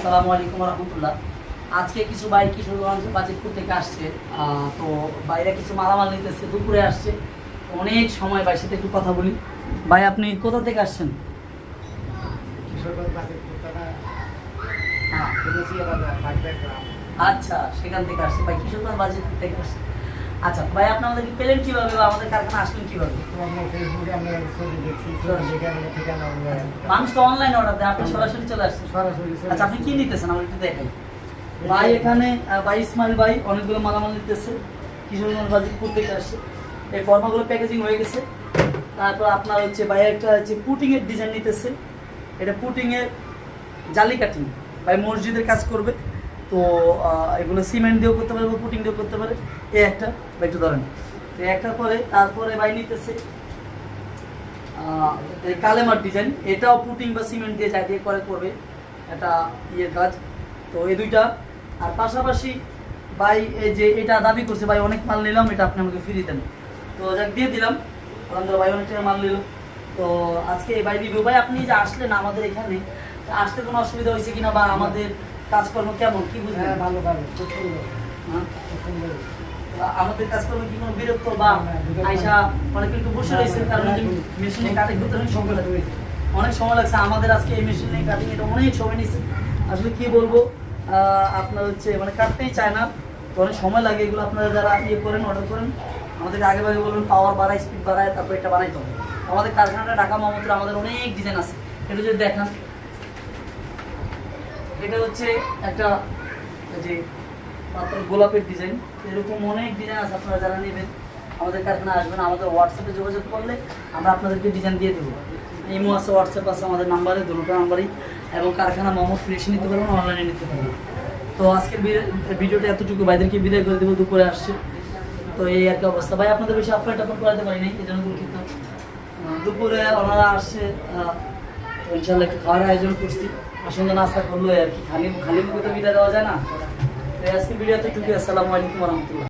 আসসালামু আলাইকুম রহমতুল্লাহ আজকে কিছু ভাই কিশোরগঞ্জ বাজিতপুর থেকে আসছে তো বাইরে কিছু মালামাল নিতেছে দুপুরে আসছে। অনেক সময় ভাই সাথে একটু কথা বলি। ভাই আপনি কোথা থেকে আসছেন? হ্যাঁ। আচ্ছা সেখান থেকে আসছে ভাই কিশোরগঞ্জ বাজিতপুর থেকে আসছে আচ্ছা ভাই আপনি আমাদেরকে পেলেন কীভাবে বা আমাদের কারখানা আসলেন কীভাবে? আমরা মানুষ তো অনলাইন অর্ডার দেয় আপনি সরাসরি চলে আসছেন। সরাসরি আচ্ছা আপনি কি নিতেছেন? আমার একটু দেখাই ভাই এখানে ভাই ইসমাইল ভাই অনেকগুলো মালামাল নিতেছে। কিশোরগঞ্জ বাজিতপুর থেকে আসছে। এই ফর্মাগুলো প্যাকেজিং হয়ে গেছে। তারপর আপনার হচ্ছে ভাই একটা হচ্ছে পুটিং এর ডিজাইন নিতেছে। এটা পুটিং এর জালি কাটিং ভাই মসজিদের কাজ করবে। তো এগুলো সিমেন্ট দিয়েও করতে পারে বা পুটিং দিয়েও করতে পারে। এই একটা ভাই একটু ধরেন। তো এই একটা পরে তারপরে ভাই নিতেছে এই কালেমার ডিজাইন এটাও পুটিং বা সিমেন্ট দিয়ে যা দিয়ে করে, করবে। এটা ইয়ের কাজ। তো এই দুইটা। আর পাশাপাশি ভাই, এই যে এটা দাবি করছে, ভাই, অনেক মাল নিলাম, এটা আপনি আমাকে ফ্রি দেন তো যাক, দিয়ে দিলাম। আলহামদুলিল্লাহ, ভাই, অনেক টাকা মাল নিল। তো আজকে এই ভাই রিভিউ ভাই, আপনি যে আসলেন আমাদের এখানে আসতে কোনো অসুবিধা হয়েছে কিনা বা আমাদের কাজকর্ম কেমন? কি বুঝলেন? হ্যাঁ। ভালো ভালো খুব সুন্দর। হ্যাঁ? খুব সুন্দর। আমাদের কাজকর্ম কি কোনো বিরক্ত বা আইসা অনেক একটু বসে রয়েছে কারণ মেশিনে কাটে করতে অনেক সময় লাগে অনেক সময় লাগছে। আমাদের আজকে এই মেশিনে কাটিং এটা অনেক সময় নিচ্ছে আসলে কি বলব? আহ, আপনার হচ্ছে মানে কাটতেই চায় না। তো অনেক সময় লাগে এগুলো আপনারা যারা ইয়ে করেন অর্ডার করেন আমাদেরকে আগে ভাগে বলবেন পাওয়ার বাড়ায় স্পিড বাড়ায় তারপর এটা বানাইতে হবে। আমাদের কারখানাটা ঢাকা মোহাম্মদপুরে আমাদের অনেক ডিজাইন আছে। এটা যদি দেখান এটা হচ্ছে একটা যে আপনার গোলাপের ডিজাইন এরকম অনেক ডিজাইন আছে, আপনারা যারা নেবেন, আমাদের কারখানা আসবেন, আমাদের হোয়াটসঅ্যাপে যোগাযোগ করলে আমরা আপনাদেরকে ডিজাইন দিয়ে দেবো। ইমো আছে হোয়াটসঅ্যাপ আছে, আমাদের নাম্বারে দুটো নাম্বারই এবং কারখানা মোহাম্মদ ফ্রেশ নিতে পারবেন অনলাইনে নিতে পারবেন। তো আজকের ভিডিওটা এতটুকু, ভাইদেরকে বিদায় করে দেবো, দুপুরে আসছে। তো এই আর কি অবস্থা। ভাই, আপনাদের বেশি আপলোড টাপন করাতে পারি নাই এই জন্য দুঃখিত। দুপুরে ওনারা আসছে ইনশাল্লাহ একটু খাওয়ার আয়োজন করছি। আসলে নাস্তা করল আর কি। খালি খালি মুখে তো বিদায় দেওয়া যায় না। তো আজকে ভিডিওতে টুকি আসসালামু আলাইকুম রহমতুল্লাহ।